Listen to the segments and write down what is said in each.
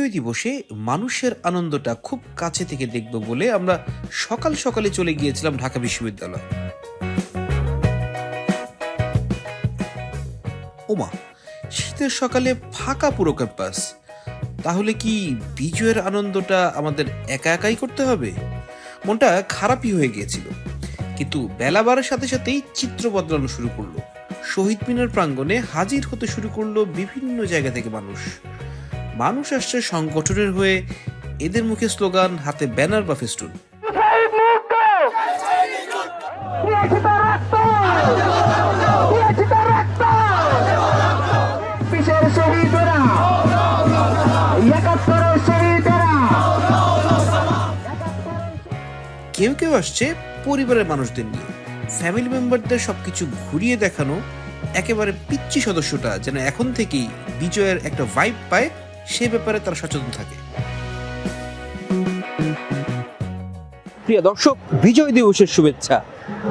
বিজয় দিবসে মানুষের আনন্দটা খুব কাছে থেকে দেখব বলে আমরা সকাল সকালে চলে গিয়েছিলাম ঢাকা বিশ্ববিদ্যালয়। ওমা, শীতের সকালে ফাঁকা পুরো ক্যাম্পাস। তাহলে কি বিজয়ের আনন্দটা আমাদের একা একাই করতে হবে? মনটা খারাপই হয়ে গিয়েছিল। কিন্তু বেলা বাড়ার সাথে সাথেই চিত্র বদলানো শুরু করল। শহীদ মিনার প্রাঙ্গণে হাজির হতে শুরু করল বিভিন্ন জায়গা থেকে মানুষ। মানুষ আসছে সংগঠনের হয়ে এদের মুখে স্লোগান হাতে ব্যানার বা ফেস্টুন। কেউ কেউ আসছে পরিবারের মানুষদের নিয়ে। ফ্যামিলি মেম্বারদের সবকিছু ঘুরিয়ে দেখানো একেবারে পিচ্ছি সদস্যটা যেন এখন থেকেই বিজয়ের একটা ভাইব পায় সে ব্যাপারে তারা সচেতন থাকে। প্রিয় দর্শক বিজয় দিবসের শুভেচ্ছা।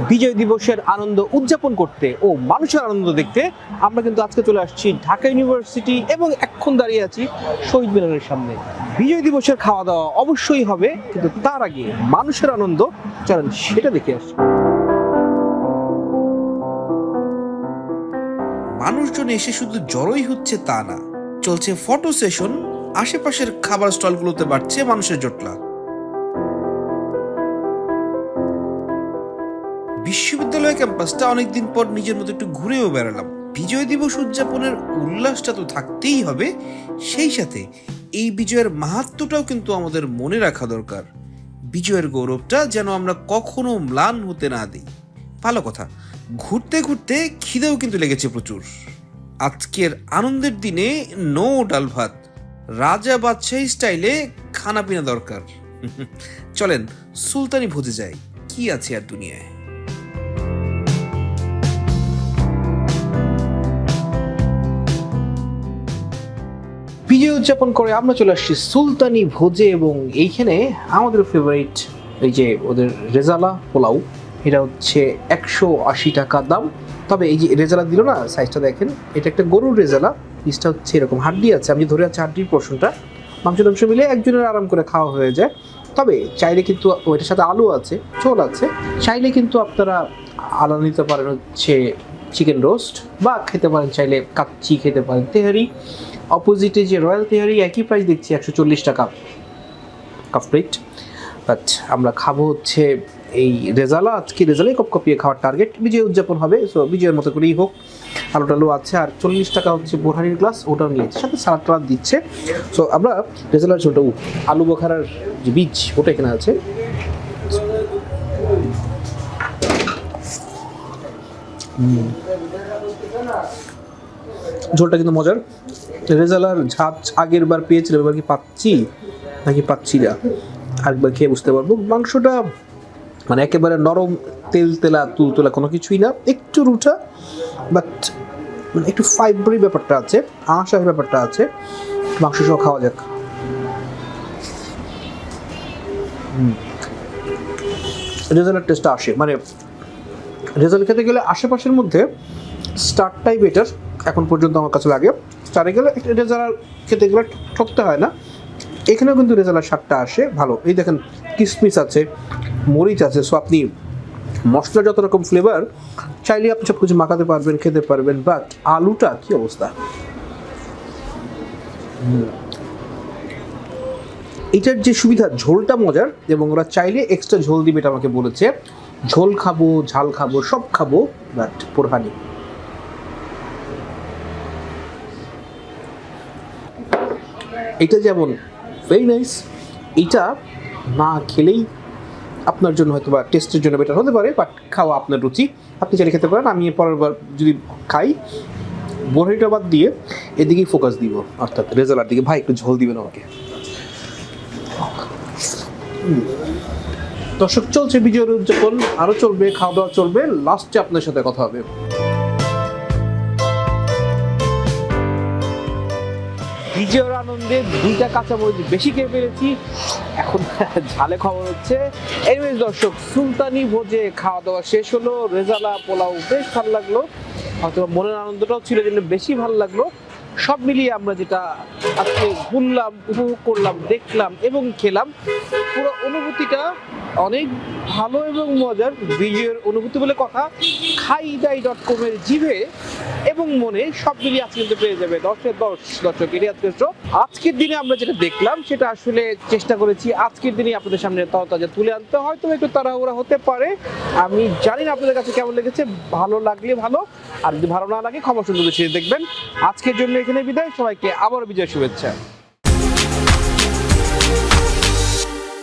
বিজয় দিবসের আনন্দ উদযাপন করতে ও মানুষের আনন্দ দেখতে আমরা কিন্তু আজকে চলে আসছি ঢাকা ইউনিভার্সিটি এবং এখন দাঁড়িয়ে আছি শহীদ মিনারের সামনে। বিজয় দিবসের খাওয়া দাওয়া অবশ্যই হবে কিন্তু তার আগে মানুষের আনন্দ। চলেন সেটা দেখে আসি। মানুষজন এসে শুধু জড়োই হচ্ছে তা না চলছে ফটো সেশন আশেপাশের খাবার স্টলগুলোতে বাড়ছে মানুষের জটলা। বিশ্ববিদ্যালয় ক্যাম্পাসটা অনেকদিন পর নিজের মতো একটু ঘুরেও বেড়ালাম। বিজয় দিবস উদযাপনের উল্লাসটা তো থাকতেই হবে, সেই সাথে এই বিজয়ের মাহাত্ম্যটাও কিন্তু আমাদের মনে রাখা দরকার। বিজয়ের গৌরবটা যেন আমরা কখনো ম্লান হতে না দিই। ভালো কথা, ঘুরতে ঘুরতে খিদেও কিন্তু লেগেছে প্রচুর। আজকের আনন্দের দিনে নো ডাল ভাত। রাজা বাদশাহী স্টাইলে খানা পিনা দরকার। চলেন, সুলতানি ভোজে যাই। কি আছে আর দুনিয়ায়? বিজয় উদযাপন করে আমরা চলে আসছি সুলতানি ভোজে এবং এইখানে আমাদের ফেভারিট এই যে ওদের রেজালা পোলাও। এটা হচ্ছে একশো আশি টাকা দাম। তবে এই যে রেজালা দিল না সাইজটা দেখেন, এটা একটা গরুর রেজালা পিসটা হচ্ছে এরকম হাড্ডি আছে, আমি ধরে আছি হাড্ডির পোর্শনটা মাংস টাংস মিলে একজনের আরাম করে খাওয়া হয়ে যায়। তবে চাইলে কিন্তু ওইটার সাথে আলু আছে চোল আছে, চাইলে কিন্তু আপনারা আলাদা নিতে পারেন হচ্ছে চিকেন রোস্ট বা খেতে পারেন চাইলে কাচ্চি, খেতে পারেন তেহারি। অপোজিটে যে রয়্যাল তেহারি, একই প্রাইস দেখছি একশো চল্লিশ টাকা। কাপ প্লেট বাট আমরা খাব হচ্ছে এই রেজালা আজকে রেজালাই কপ কপিয়ে খাওয়ার টার্গেট বিজয় উদযাপন হবে সো বিজয়ের মতো করেই হোক। আলু টালু আছে, আর চল্লিশ টাকা হচ্ছে বোরহানির গ্লাস ওটাও নিয়েছে সাথে সালাদ টালাদ দিচ্ছে। সো আমরা রেজালার ছোটো আলু বোখারার যে বীজ, ওটা এখানে আছে। ঝোলটা কিন্তু মজার। রেজালার ঝাঁজ আগের বার পেয়েছিলাম এবার কি পাচ্ছি? নাকি পাচ্ছি না? আরেকবার খেয়ে বুঝতে পারব। মাংসটা মানে একেবারে নরম তেল তেলা তুলতুলা কোনো কিছুই না। একটু রুটা বাট মানে একটু ফাইবারি ব্যাপারটা আছে, আঁশার ব্যাপারটা আছে। মাংস সহ খাওয়া যাক। রেজালার টেস্টটা আসে। মানে রেজাল্ট খেতে গেলে আশেপাশের মধ্যে স্টারটাই বেটার এখন পর্যন্ত আমার কাছে লাগে। স্টারে গেলে রেজালার খেতে গেলে ঠকতে হয় না। এখানেও কিন্তু রেজালার স্বাদটা আসে ভালো। এই দেখেন, কিসমিস আছে মরিচ আছে সো আপনি মশলা যত রকম ফ্লেভার চাইলে আপনি সব কিছু মাখাতে পারবেন, খেতে পারবেন বাট আলুটা কি অবস্থা। এটার যে সুবিধা, ঝোলটা মজার, এবং ওরা চাইলে এক্সট্রা ঝোল দিবে, এটা আমাকে বলেছে ঝোল খাব, ঝাল খাব, সব খাব বাট পোরহানি এটা যেমন ভেরি নাইস এটা না খেলেই আপনার জন্য হয়তো বা টেস্টের জন্য বেটার হতে পারে বাট খাওয়া আপনার রুচি। আপনি চাইলে খেতে পারেন, আমি পরের বার যদি খাই বড়িটা বাদ দিয়ে এদিকেই ফোকাস দিব, অর্থাৎ রেজাল্টার দিকে। ভাই, একটু ঝোল দিবেন আমাকে। দর্শক, চলছে বিজয়ের উদযাপন আরও চলবে, খাওয়া দাওয়া চলবে লাস্টে আপনার সাথে কথা হবে। বিজয়ের আনন্দে দুইটা কাঁচামরিচ বেশি খেয়ে ফেলেছি। এখন ঝালে খবর হচ্ছে এনিওয়েজ দর্শক, সুলতানি ভোজে খাওয়া দাওয়া শেষ হলো, রেজালা পোলাও বেশ ভালো লাগল। হয়তো মনের আনন্দটাও ছিল জন্য বেশি ভালো লাগল। সব মিলিয়ে আমরা যেটা আজকে ঘুরলাম, উপভোগ করলাম, দেখলাম এবং খেলাম অনুভূতিটা অনেক ভালো এবং মজার। বিজয়ের অনুভূতি বলে কথা খাই খাইদাই ডট কমের জিভে এবং মনে সব মিলিয়ে আজকে কিন্তু পেয়ে যাবে দশের দশ দর্শক। এটি আজকের। আজকের দিনে আমরা যেটা দেখলাম, সেটা আসলে চেষ্টা করেছি আজকের দিনে আপনাদের সামনে তরতাজা তুলে আনতে। হয়তো একটু তাড়াহুড়া হতে পারে। আমি জানি না আপনাদের কাছে কেমন লেগেছে। ভালো লাগলে ভালো, আর যদি ভালো না লাগে, ক্ষমা সুন্দর দেখবেন। আজকের জন্য এখানে বিদায়। সবাইকে আবারও বিজয় শুভেচ্ছা।